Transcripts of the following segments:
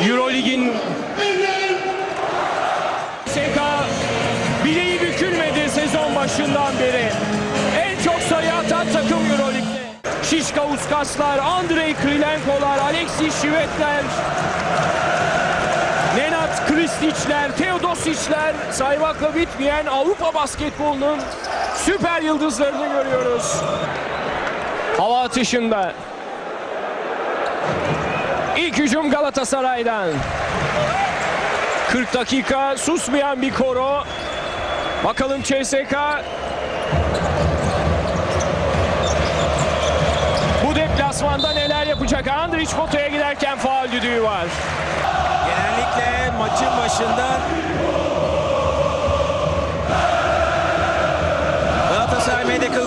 Eurolig'in SK bileği bükülmedi sezon başından beri. En çok sayı atan takım Euroleague'de. Şişka Uskaslar, Andrei Krilenkolar, Alexis Şivetler, Nenad Kristic'ler, Teodosic'ler saymakla bitmeyen Avrupa basketbolunun süper yıldızlarını görüyoruz. Hava atışında. İlk hücum Galatasaray'dan. 40 dakika susmayan bir koro. Bakalım CSK bu deplasmanda neler yapacak? Andrić potaya giderken faul düdüğü var. Genellikle maçın başında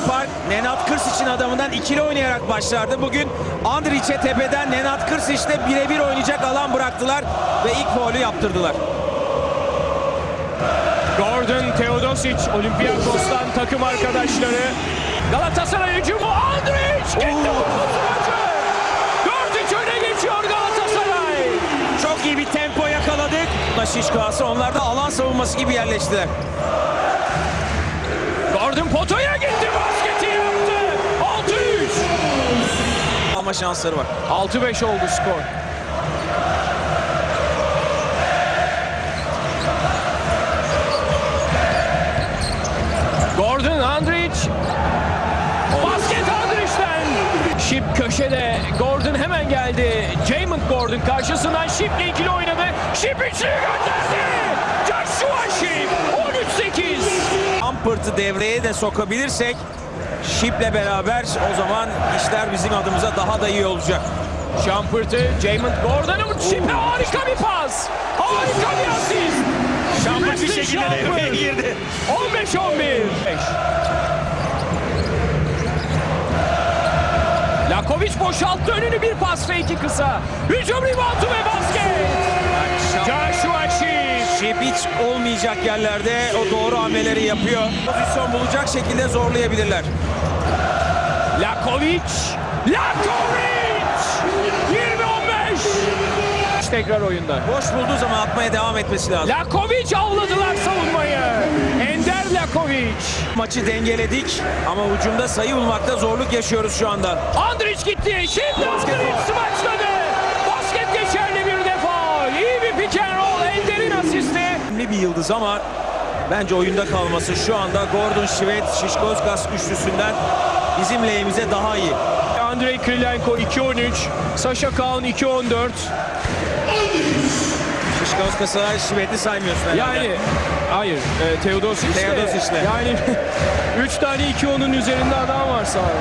Park Nenad Kırs için adamından ikili oynayarak başlardı. Bugün Andrić'e tepeden Nenad Kırs işte birebir oynayacak alan bıraktılar ve ilk faulü yaptırdılar. Gordon Teodosic Olympiakos'tan takım arkadaşları. Galatasaray hücumu Andrić gitti. Dört üç öne geçiyor Galatasaray. Çok iyi bir tempo yakaladık. Şişkoası onlar da alan savunması gibi yerleştiler. Gordon potaya 6-3. Ama şansları var. 6-5 oldu skor. Gordon Andrić. Basket Andrić'ten. Şip köşede. Gordon hemen geldi. Jamond Gordon karşısından Şip'le ikili oynadı. Şip üçlüyü gönderdi. Joshua Şip. 13-8. Ampert'ı devreye de sokabilirsek Şip'le beraber o zaman işler bizim adımıza daha da iyi olacak. Shumpert'ı Jamond Gordon'a Şip'e harika bir pas. Harika bir asist. Şampert bir şekilde devreye girdi. 15-11. Lakovic boşalttı önünü bir pas fake'i kısa. Hücum reboundu ve basket. Joshua Hiç olmayacak yerlerde o doğru hamleleri yapıyor. Pozisyon bulacak şekilde zorlayabilirler. Lakovic. Lakovic. 20-15. Tekrar oyunda. Boş bulduğu zaman atmaya devam etmesi lazım. Lakovic avladılar savunmayı. Ender Lakovic. Maçı dengeledik ama hücumda sayı bulmakta zorluk yaşıyoruz şu anda. Andrić gitti. Şimdi Andrić smaçladı. Önemli bir yıldız ama bence oyunda kalması şu anda Gordon Şivet, Şişkozgas üçlüsünden bizim lehimize daha iyi. Andrei Krilenko 2-13. Sasha Kaun 2-14. Şişkozgas'a Şivet'i saymıyorsun herhalde. Yani hayır. E, Teodosic de- Teodosic'le. Yani 3 tane 2-10'un üzerinde adam var sahada.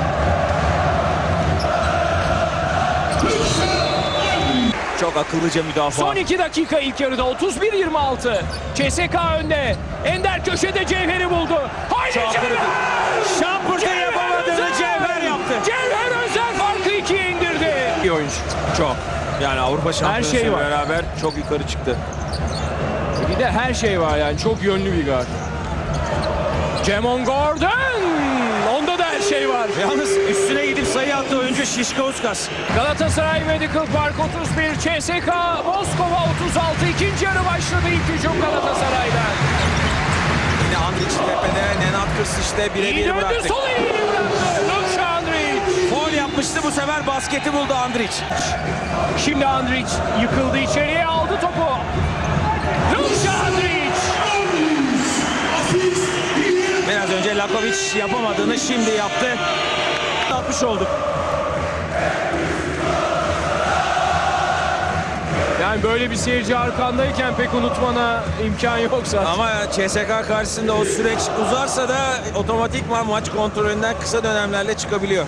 Çok akıllıca müdafaa. Son 2 dakika ilk yarıda 31-26. CSK önde. Ender köşede Cevher'i buldu. Haydi Cevher! kritik. Şampırt'ın yapamadığını! Cevher yaptı. Cevher Özel farkı ikiye indirdi. İyi oyuncu. Çok. Yani Avrupa Şampiyonası'yla şey var. beraber çok yukarı çıktı. Bir de her şey var yani çok yönlü bir guard. Cemon Gordon. Her şey var. Yalnız üstüne gidip sayı attı oyuncu Şişkozgas. Galatasaray Medical Park 31, CSK Moskova 36. İkinci yarı başladı ilk hücum Galatasaray'dan. Yine Andrić tepede, Nenad Kırs işte İyi birebir döndü bıraktık. sol elini bıraktı. Luka Andrić. Foul yapmıştı bu sefer basketi buldu Andrić. Şimdi Andrić yıkıldı içeriye aldı topu. Luka Andrić. Lakovic yapamadığını şimdi yaptı. 60 olduk. Yani böyle bir seyirci arkandayken pek unutmana imkan yok zaten. Ama CSK karşısında o süreç uzarsa da otomatikman maç kontrolünden kısa dönemlerle çıkabiliyor.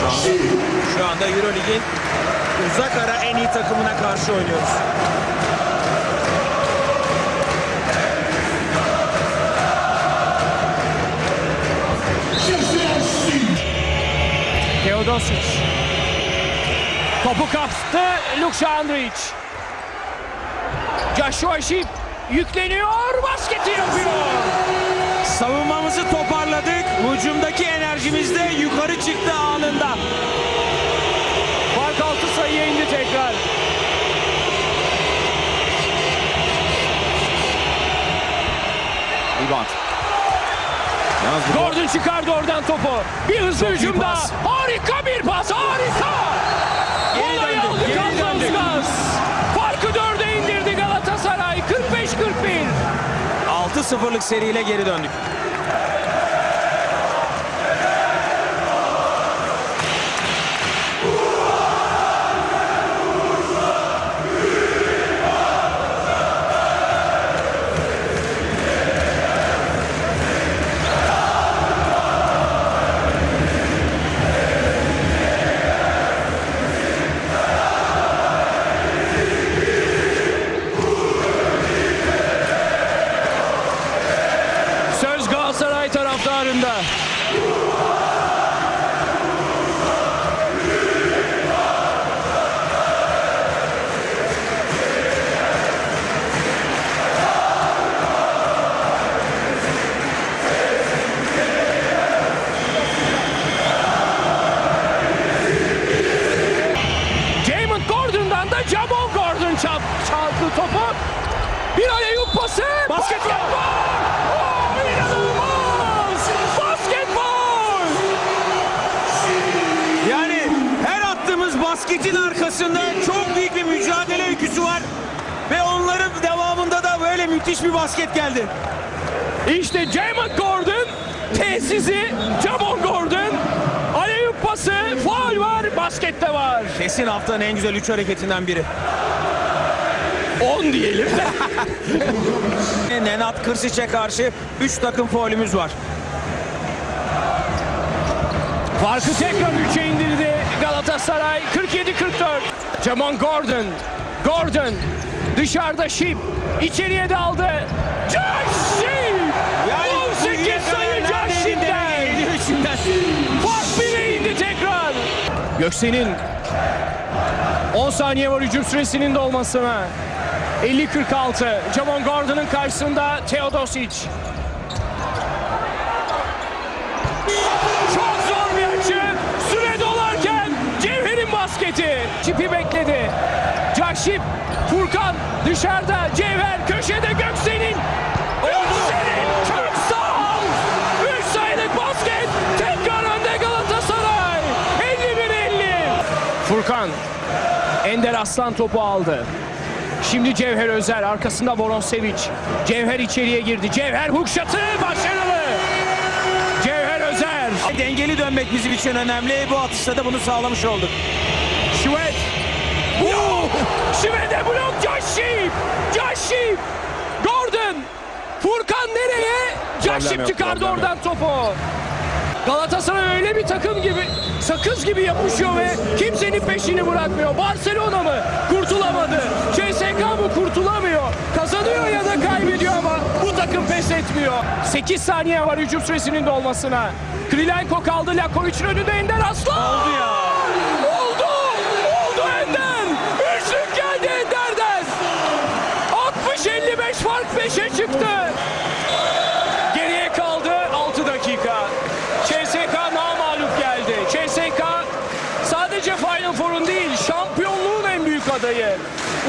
Şu anda, şu anda Eurolig'in uzak ara en iyi takımına karşı oynuyoruz. Teodosic. Topu kaptı Luka Andrić. Joshua Şip yükleniyor, basketi yapıyor. Savunmamızı toparladık. Hücumdaki enerjimiz de yukarı çıktı anında. Yalnız bu Gordon çıkardı oradan topu. Bir hızlı Çok iyi hücum daha. pas. Harika bir pas. Harika. Geri Olayı döndük, aldı. Uskas. Farkı dörde indirdi Galatasaray. 45-41. 6-0'lık seriyle geri döndük. Basketin arkasında çok büyük bir mücadele öyküsü var. Ve onların devamında da böyle müthiş bir basket geldi. İşte Jamon Gordon tesisi Jamon Gordon aleyhüp pası faul var baskette var. Kesin haftanın en güzel üç hareketinden biri. 10 diyelim. Nenat Kırsic'e karşı 3 takım faulümüz var. Farkı tekrar 3'e indirdi Galatasaray 47-44. Jamon Gordon. Gordon dışarıda Şip. içeriye daldı. Josh Şip! 18 sayı Josh Şip'ten. Fark bire indi tekrar. Göksen'in 10 saniye var hücum süresinin dolmasına. 50-46. Jamon Gordon'ın karşısında Teodosic. Çok zor bir açı. Süre dolarken Cevher'in basketi. Çipi bekledi. Caşip, Furkan dışarıda. Cevher köşede Göksen'in. Göksen'in çok sağ. 3 sayılık basket. Tekrar önde Galatasaray. 51-50. Furkan. Ender Aslan topu aldı. Şimdi Cevher Özer arkasında Boronsevic. Cevher içeriye girdi. Cevher hook shot'ı başarılı. Cevher Özer. Dengeli dönmek bizim için önemli. Bu atışta da bunu sağlamış olduk. Şivet. Blok. Şivet'e blok. Caşip. Caşip. Gordon. Furkan nereye? Caşip çıkardı oradan topu. Galatasaray öyle bir takım gibi sakız gibi yapışıyor ve kimsenin peşini bırakmıyor. Barcelona mı? Kurtulamadı. CSK mı? Kurtulamıyor. Kazanıyor ya da kaybediyor ama bu takım pes etmiyor. 8 saniye var hücum süresinin dolmasına. Krilenko kaldı. Lakovic'in önünde Ender Aslan. Oldu ya. Oldu! Oldu Ender! Üçlük geldi Ender'den! 60-55 fark 5'e çıktı. Geriye kaldı 6 dakika. CSK namağlup geldi. CSK sadece Final Four'un değil şampiyonluğun en büyük adayı.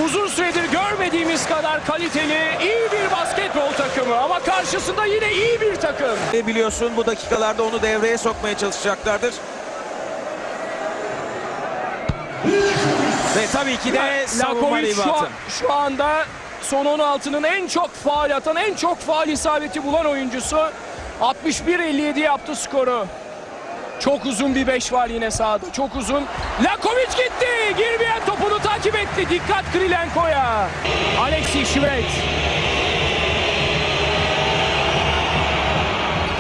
Uzun süredir görmediğimiz kadar kaliteli, iyi bir basketbol takımı ama karşısında yine iyi bir takım. Biliyorsun bu dakikalarda onu devreye sokmaya çalışacaklardır. Ve tabii ki de savunma şu, an- şu anda son 16'nın en çok faal atan, en çok faal isabeti bulan oyuncusu. 61-57 yaptı skoru. Çok uzun bir 5 var yine sahada. Çok uzun. Lakovic gitti. Girmeyen topunu takip etti. Dikkat Krilenko'ya. Alexi Şivet.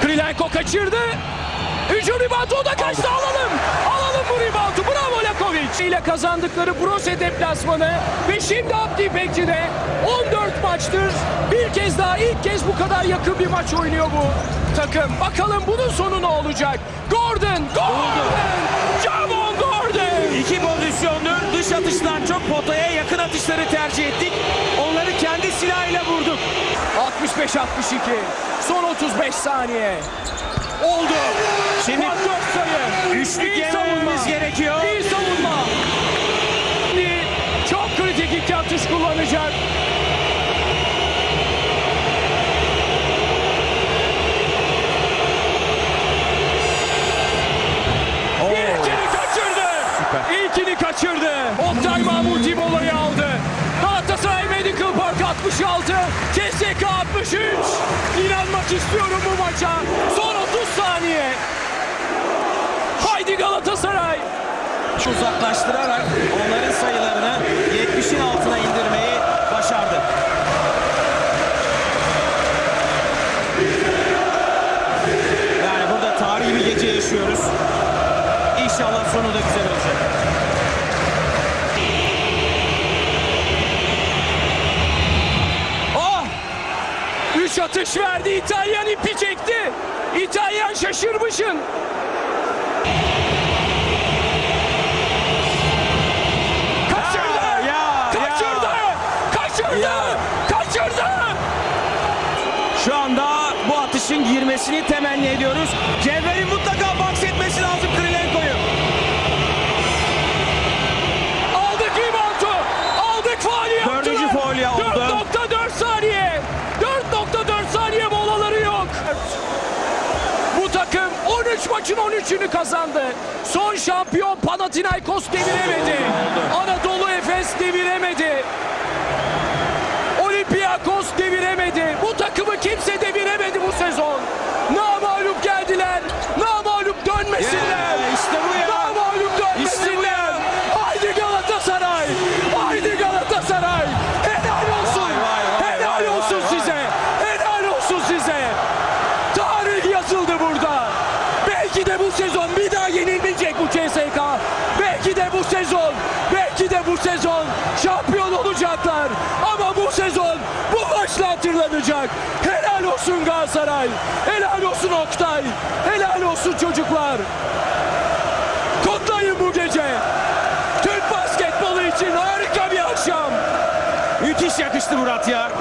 Krilenko kaçırdı. Hücum reboundu o da kaçtı alalım. Bu reboundu. Bravo Lakovic. ile kazandıkları Brose deplasmanı ve şimdi Abdi Bekçi'de 14 maçtır bir kez daha ilk kez bu kadar yakın bir maç oynuyor bu takım. Bakalım bunun sonu ne olacak? Gordon, Gordon, Javon Gordon. İki pozisyondur dış atıştan çok potaya yakın atışları tercih ettik. Onları kendi silahıyla vurduk. 65-62. Son 35 saniye. Oldu. Şimdi Fark dört sayı. üçlük İyi yemememiz savunma. gerekiyor. İyi savunma. Şimdi çok kritik iki atış kullanacak. Kaçırdı. Oktay Mahmuti molayı aldı. Galatasaray Medical Park 66, CSK 63. İnanmak istiyorum bu maça. Son 30 saniye. Haydi Galatasaray. uzaklaştırarak onların sayılarını 70'in altına indirmeyi başardı. Yani burada tarihi bir gece yaşıyoruz. İnşallah sonu da güzel olacak. Üç atış verdi. İtalyan ipi çekti. İtalyan şaşırmışın. Kaçırdı. Ya, ya, kaçırdı. Kaçırdı. Ya. Kaçırdı. Şu anda bu atışın girmesini temenni ediyoruz. Cevher'in mutlaka bahsetmesi lazım Krilenko'yu. Aldık ribanto. Aldık faali yaptılar. Dördüncü faul ya oldu. 4.4 saniye. 4.4 saniye molaları yok. Bu takım 13 maçın 13'ünü kazandı. Son şampiyon Panathinaikos deviremedi. Anadolu Efes deviremedi. Olympiakos deviremedi. Bu takımı kimse deviremedi bu sezon. Namalup geldiler. Namalup dönmesinler. Ya, işte bu ya. Namalup İşte bu dönmesinler. ya. Haydi Galatasaray. Haydi Galatasaray. Helal olsun. Vay, vay, vay, Helal vay, olsun vay, vay. size. Helal olsun size. Tarih yazıldı burada. Belki de bu sezon bir daha yenilmeyecek bu CSK. Belki de bu sezon, belki de bu sezon şampiyon olacaklar. Ama bu sezon bu maçla hatırlanacak. Helal olsun Galatasaray. Helal olsun Oktay. Helal olsun çocuklar. Kutlayın bu gece. Türk basketbolu için harika bir akşam. Müthiş yakıştı Murat ya.